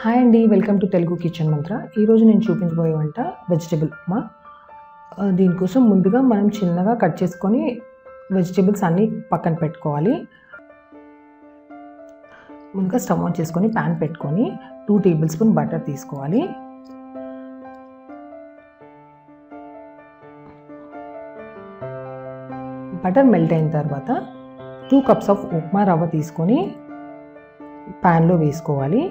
Hi అండి welcome to Telugu kitchen మంత్ర. ఈరోజు నేను చూపించబోయే వంట వెజిటేబుల్ ఉప్మా. దీనికోసం ముందుగా మనం చిన్నగా కట్ చేసుకొని వెజిటేబుల్స్ అన్నీ పక్కన పెట్టుకోవాలి. ముందుగా స్టవ్ ఆన్ చేసుకొని ప్యాన్ పెట్టుకొని టూ టేబుల్ స్పూన్ బటర్ తీసుకోవాలి. బటర్ మెల్ట్ అయిన తర్వాత టూ కప్స్ ఆఫ్ ఉప్మా రవ్వ తీసుకొని ప్యాన్లో వేసుకోవాలి.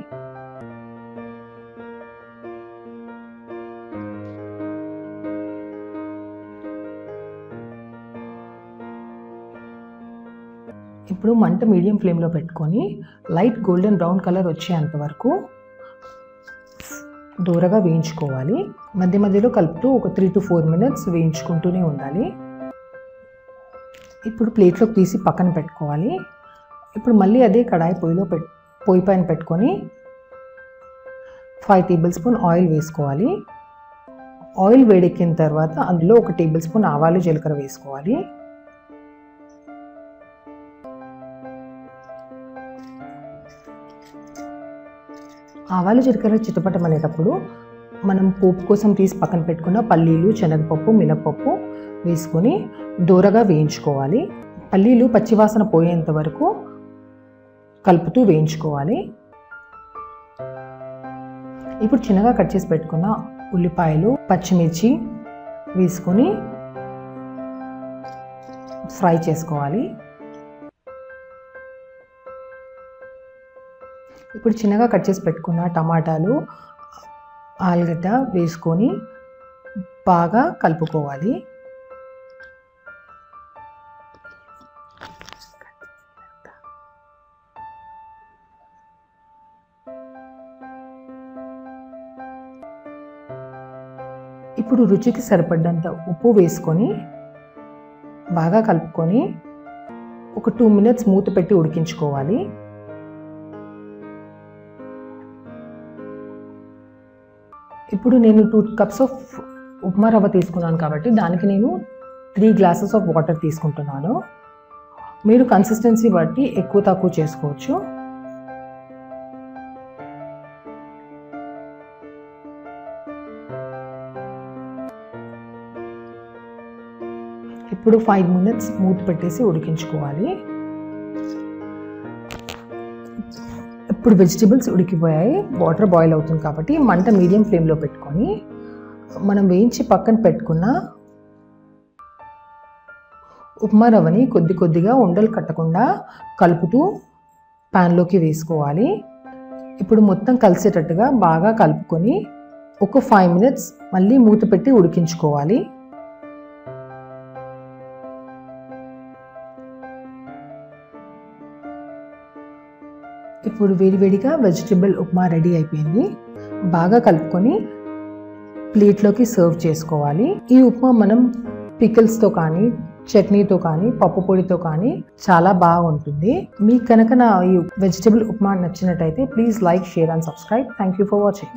ఇప్పుడు మంట మీడియం ఫ్లేమ్లో పెట్టుకొని లైట్ గోల్డెన్ బ్రౌన్ కలర్ వచ్చేంత వరకు దూరగా వేయించుకోవాలి. మధ్య మధ్యలో కలుపుతూ ఒక త్రీ టు ఫోర్ మినిట్స్ వేయించుకుంటూనే ఉండాలి. ఇప్పుడు ప్లేట్లోకి తీసి పక్కన పెట్టుకోవాలి. ఇప్పుడు మళ్ళీ అదే కడాయి పొయ్యిలో పెట్ పొయ్యి పైన పెట్టుకొని ఫైవ్ టేబుల్ స్పూన్ ఆయిల్ వేసుకోవాలి. ఆయిల్ వేడెక్కిన తర్వాత అందులో ఒక టేబుల్ స్పూన్ ఆవాలు జీలకర్ర వేసుకోవాలి. ఆవాలు జీలకర్ర చిటపటం అనేటప్పుడు మనం పోపు కోసం తీసి పక్కన పెట్టుకున్న పల్లీలు శనగపప్పు మినపప్పు వేసుకొని దూరగా వేయించుకోవాలి. పల్లీలు పచ్చివాసన పోయేంత వరకు కలుపుతూ వేయించుకోవాలి. ఇప్పుడు చిన్నగా కట్ చేసి పెట్టుకున్న ఉల్లిపాయలు పచ్చిమిర్చి వేసుకొని ఫ్రై చేసుకోవాలి. ఇప్పుడు చిన్నగా కట్ చేసి పెట్టుకున్న టమాటాలు ఆలుగడ్డ వేసుకొని బాగా కలుపుకోవాలి. ఇప్పుడు రుచికి సరిపడ్డంత ఉప్పు వేసుకొని బాగా కలుపుకొని ఒక టూ మినిట్స్ మూత పెట్టి ఉడికించుకోవాలి. ఇప్పుడు నేను టూ కప్స్ ఆఫ్ ఉప్మా రవ్వ తీసుకున్నాను కాబట్టి దానికి నేను త్రీ గ్లాసెస్ ఆఫ్ వాటర్ తీసుకుంటున్నాను. మీరు కన్సిస్టెన్సీ బట్టి ఎక్కువ తక్కువ చేసుకోవచ్చు. ఇప్పుడు ఫైవ్ మినిట్స్ మూత పెట్టేసి ఉడికించుకోవాలి. ఇప్పుడు వెజిటేబుల్స్ ఉడికిపోయాయి. వాటర్ బాయిల్ అవుతుంది కాబట్టి మంట మీడియం ఫ్లేమ్లో పెట్టుకొని మనం వేయించి పక్కన పెట్టుకున్న ఉప్మా రవ్వని కొద్ది కొద్దిగా ఉండలు కట్టకుండా కలుపుతూ ప్యాన్లోకి వేసుకోవాలి. ఇప్పుడు మొత్తం కలిసేటట్టుగా బాగా కలుపుకొని ఒక ఫైవ్ మినిట్స్ మళ్ళీ మూత పెట్టి ఉడికించుకోవాలి. ఇప్పుడు వేడివేడిగా వెజిటబుల్ ఉప్మా రెడీ అయిపోయింది. బాగా కలుపుకొని ప్లేట్లోకి సర్వ్ చేసుకోవాలి. ఈ ఉప్మా మనం పికిల్స్తో కానీ చట్నీతో కానీ పప్పు పొడితో కానీ చాలా బాగుంటుంది. మీకు కనుక నా ఈ వెజిటబుల్ ఉప్మా నచ్చినట్టయితే please like share and subscribe thank you for watching